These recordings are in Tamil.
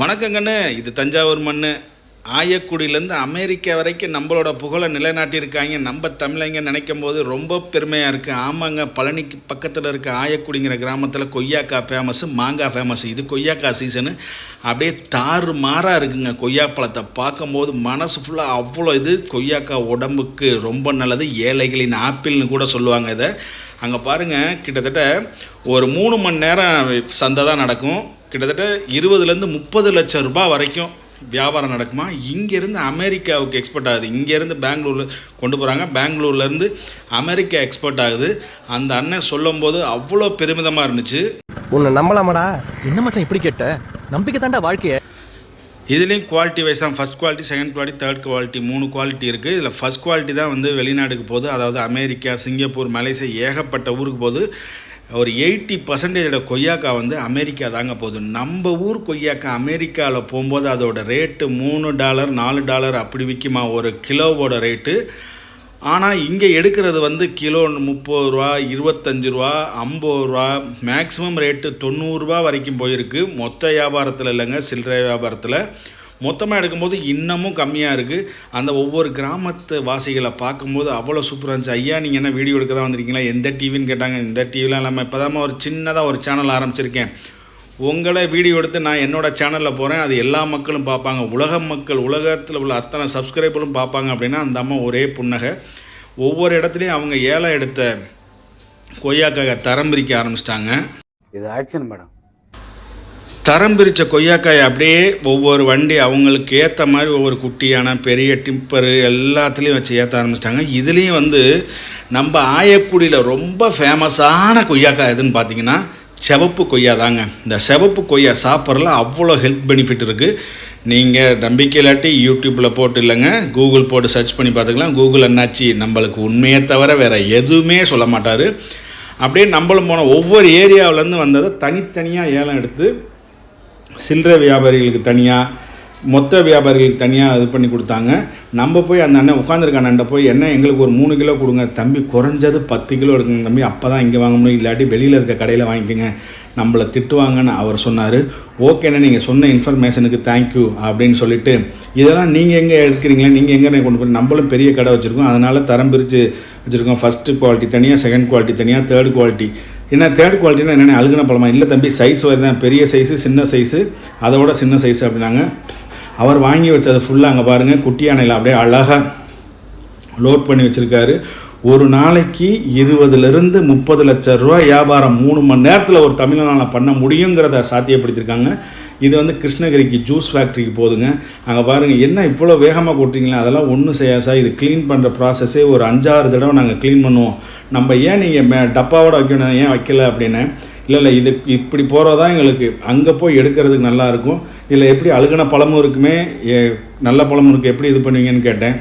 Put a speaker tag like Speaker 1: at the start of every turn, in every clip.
Speaker 1: வணக்கங்கண்ணு இது தஞ்சாவூர் மண் ஆயக்குடியிலேருந்து அமெரிக்கா வரைக்கும் நம்மளோட புகழை நிலைநாட்டியிருக்காங்க. நம்ம தமிழங்க நினைக்கும் போது ரொம்ப பெருமையாக இருக்குது ஆமாங்க பழனிக்கு பக்கத்தில் இருக்க ஆயக்குடிங்கிற கிராமத்தில் கொய்யாக்காய் ஃபேமஸ் மாங்காய் ஃபேமஸ் இது கொய்யாக்காய் சீசனு அப்படியே தாறு மாறாக இருக்குங்க கொய்யா பழத்தை பார்க்கும்போது மனசு ஃபுல்லாக அவ்வளோ இது. கொய்யாக்காய் உடம்புக்கு ரொம்ப நல்லது. ஏழைகளின் ஆப்பிள்னு கூட சொல்லுவாங்க இதை. அங்கே பாருங்கள் கிட்டத்தட்ட ஒரு மூணு மணி நேரம் சந்தை தான் நடக்கும். கிட்டத்தட்ட இருபதுலேருந்து முப்பது லட்சம் ரூபாய் வரைக்கும் வியாபாரம் நடக்குமா? இங்கேருந்து அமெரிக்காவுக்கு எக்ஸ்போர்ட் ஆகுது. இங்கேருந்து பெங்களூரில் கொண்டு போகிறாங்க பெங்களூர்லேருந்து அமெரிக்கா எக்ஸ்போர்ட் ஆகுது. அந்த அண்ணன் சொல்லும்போது அவ்வளோ பெருமிதமாக இருந்துச்சு.
Speaker 2: உன்னை நம்பலாமாடா?
Speaker 3: என்ன மச்சான் இப்படி கேட்ட? நம்பிக்கை தாண்டா வாழ்க்கைய.
Speaker 1: இதுலேயும் குவாலிட்டி வைஸ் தான். First quality second quality third quality மூணு குவாலிட்டி இருக்குது இதில் ஃபஸ்ட் குவாலிட்டி தான் வந்து வெளிநாடுக்கு போகுது. அதாவது அமெரிக்கா சிங்கப்பூர் மலேசியா ஏகப்பட்ட ஊருக்கு போகுது. ஒரு எயிட்டி பர்சன்டேஜோட கொய்யாக்காய் வந்து அமெரிக்கா தாங்க போகுது. நம்ம ஊர் கொய்யாக்காய் அமெரிக்காவில் போகும்போது அதோட ரேட்டு மூணு டாலர் நாலு டாலர் அப்படி விற்குமா ஒரு கிலோவோட ரேட்டு ஆனால் இங்கே எடுக்கிறது வந்து கிலோ முப்பது ரூபா இருபத்தஞ்சு ரூபா ஐம்பது ரூபா மேக்ஸிமம் ரேட்டு தொண்ணூறுரூவா வரைக்கும் போயிருக்கு. மொத்த வியாபாரத்தில் இல்லைங்க சில்லறை வியாபாரத்தில். மொத்தமாக எடுக்கும்போது இன்னமும் கம்மியாக இருக்குது அந்த ஒவ்வொரு கிராமத்து வாசிகளை பார்க்கும்போது அவ்வளோ சூப்பராக இருந்துச்சு. ஐயா நீங்கள் என்ன வீடியோ எடுக்க தான் வந்திருக்கீங்களா? எந்த டிவின்னு கேட்டாங்க. இந்த டிவிலாம் இல்லாமல் இப்போ தான் ஒரு சின்னதாக ஒரு சேனல் ஆரம்பிச்சிருக்கேன். உங்களை வீடியோ எடுத்து நான் என்னோடய சேனலில் போகிறேன் அது எல்லா மக்களும் பார்ப்பாங்க. உலக மக்கள் உலகத்தில் உள்ள அத்தனை சப்ஸ்கிரைபரும் பார்ப்பாங்க அப்படின்னா அந்த அம்மா ஒரே புன்னகை. ஒவ்வொரு இடத்துலையும் அவங்க ஏலம் எடுத்த கொய்யாக்காக தரம் பிரிக்க ஆரம்பிச்சிட்டாங்க.
Speaker 4: இது ஆக்ஷன் மேடம்
Speaker 1: தரம் பிரித்த கொய்யாக்காய் அப்படியே ஒவ்வொரு வண்டி அவங்களுக்கு ஏற்ற மாதிரி ஒவ்வொரு குட்டியான பெரிய டிம்பரு எல்லாத்துலேயும் வச்சு ஏற்ற ஆரம்பிச்சிட்டாங்க. இதுலேயும் வந்து நம்ம ஆயக்குடியில் ரொம்ப ஃபேமஸான கொய்யாக்காய் எதுன்னு பார்த்தீங்கன்னா சிவப்பு கொய்யா தாங்க. இந்த சிவப்பு கொய்யா சாப்பிட்றதுல அவ்வளோ ஹெல்த் பெனிஃபிட் இருக்குது நீங்கள் நம்பிக்கை இல்லாட்டி யூடியூப்பில் போட்டு இல்லைங்க கூகுள் போட்டு சர்ச் பண்ணி பார்த்துக்கலாம். கூகுள் என்னாச்சு? நம்மளுக்கு உண்மையை தவிர வேறு எதுவுமே சொல்ல மாட்டார். அப்படியே நம்மளும் போன ஒவ்வொரு ஏரியாவிலேருந்து வந்ததை தனித்தனியாக ஏலம் எடுத்து சில்லறை வியாபாரிகளுக்கு தனியாக மொத்த வியாபாரிகளுக்கு தனியாக இது பண்ணி கொடுத்தாங்க. நம்ம போய் அந்த அண்ணன் உட்காந்துருக்க அண்ணன்ட்ட போய் என்ன எங்களுக்கு ஒரு மூணு கிலோ கொடுங்க. தம்பி குறைஞ்சது பத்து கிலோ எடுக்குங்க தம்பி. அப்போ தான் இங்கே வாங்க முடியும். இல்லாட்டி வெளியில் இருக்க கடையில் வாங்கிக்கோங்க. நம்மளை திட்டுவாங்கன்னு அவர் சொன்னார். ஓகேண்ணே நீங்கள் சொன்ன இன்ஃபர்மேஷனுக்கு தேங்க்யூ அப்படின்னு சொல்லிட்டு இதெல்லாம் நீங்கள் எங்கே எடுக்கிறீங்களா நீங்கள் எங்கே கொண்டு போய் நம்மளும் பெரிய கடை வச்சுருக்கோம். அதனால் தரம் பிரித்து வச்சுருக்கோம். ஃபஸ்ட்டு குவாலிட்டி தனியாக செகண்ட் குவாலிட்டி தனியாக தேர்ட் குவாலிட்டி ஏன்னா தேர்ட் குவாலிட்டினா என்னென்ன அழுகுன பழமா? இல்லை தம்பி சைஸ் வருதான் பெரிய சைஸு சின்ன சைஸு அதோட சின்ன சைஸ் அப்படின்னாங்க. அவர் வாங்கி வச்சது ஃபுல்லாக அங்கே பாருங்கள் குட்டி யானையில் அப்படியே அழகாக லோட் பண்ணி வச்சுருக்காரு. ஒரு நாளைக்கு இருபதுலேருந்து முப்பது லட்ச ரூபா வியாபாரம் மூணு மணி நேரத்தில் ஒரு தமிழனால் பண்ண முடியுங்கிறத சாத்தியப்படுத்தியிருக்காங்க. இது வந்து கிருஷ்ணகிரிக்கு ஜூஸ் ஃபேக்ட்ரிக்கு போதுங்க. அங்கே பாருங்கள் என்ன இவ்வளோ வேகமாக கொட்டுறீங்களா? அதெல்லாம் ஒன்றும் செய்யாது சார். இது க்ளீன் பண்ணுற ப்ராசஸே ஒரு அஞ்சாறு தடவை நாங்கள் க்ளீன் பண்ணுவோம். நம்ம ஏன் நீங்கள் மே டப்பாவோட வைக்கணும் ஏன் வைக்கல அப்படின்னு இல்லை இல்லை இது இப்படி தான் எங்களுக்கு? அங்கே போய் எடுக்கிறதுக்கு நல்லாயிருக்கும் இதில் எப்படி அழுகின பழமும் இருக்குமே ஏ- நல்ல பழமும் இருக்குது எப்படி இது பண்ணுவீங்கன்னு கேட்டேன்.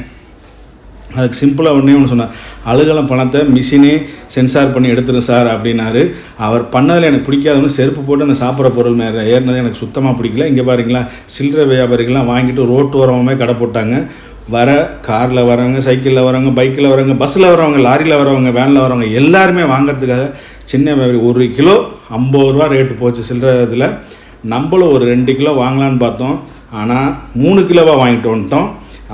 Speaker 1: அதுக்கு சிம்பிளாக ஒன்றே ஒன்று சொன்னார். அழுகலம் பணத்தை மிஷினே சென்சார் பண்ணி எடுத்துரும் சார் அப்படின்னாரு. அவர் பண்ணதில் எனக்கு பிடிக்காதவங்க செருப்பு போட்டு அந்த சாப்பிட்ற பொருள் மேலே ஏறினது எனக்கு சுத்தமாக பிடிக்கல. இங்கே பாருங்களா சில்லறை வியாபாரிகள்லாம் வாங்கிட்டு ரோட்டு ஓரமாகவே கடை போட்டாங்க. வர காரில் வரவங்க சைக்கிளில் வரவங்க பைக்கில் வரவங்க பஸ்ஸில் வரவங்க லாரியில் வரவங்க வேனில் வரவங்க எல்லாருமே வாங்குறதுக்காக சின்ன வியாபாரி ஒரு கிலோ ஐம்பது ரூபா ரேட்டு போச்சு சில்லற இதில். நம்மளும் ஒரு ரெண்டு கிலோ வாங்கலான்னு பார்த்தோம். ஆனால் மூணு கிலோவாக வாங்கிட்டு வந்துட்டோம்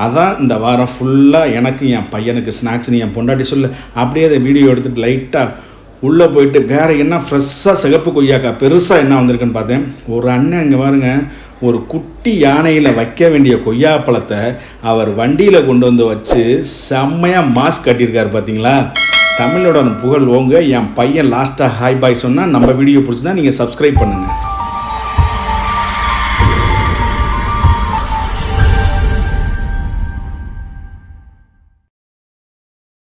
Speaker 1: அதான் இந்த வாரம் ஃபுல்லாக எனக்கு என் பையனுக்கு ஸ்நாக்ஸ்னு என் பொண்டாட்டி சொல்ல. அப்படியே அதை வீடியோ எடுத்துகிட்டு லைட்டாக உள்ளே போயிட்டு வேறு என்ன ஃப்ரெஷ்ஷாக சிகப்பு கொய்யாக்கா பெருசாக என்ன வந்திருக்குன்னு பார்த்தேன். ஒரு அண்ணன் இங்கே பாருங்க ஒரு குட்டி யானையில் வைக்க வேண்டிய கொய்யா பழத்தை அவர் வண்டியில் கொண்டு வந்து வச்சு செம்மையாக மாஸ்க் கட்டியிருக்காரு பார்த்தீங்களா? தமிழோட புகழ் ஓங்க என் பையன் லாஸ்ட்டாக ஹாய் பாய் சொன்னால் நம்ம வீடியோ பிடிச்சி தான் நீங்கள் சப்ஸ்கிரைப் பண்ணுங்கள்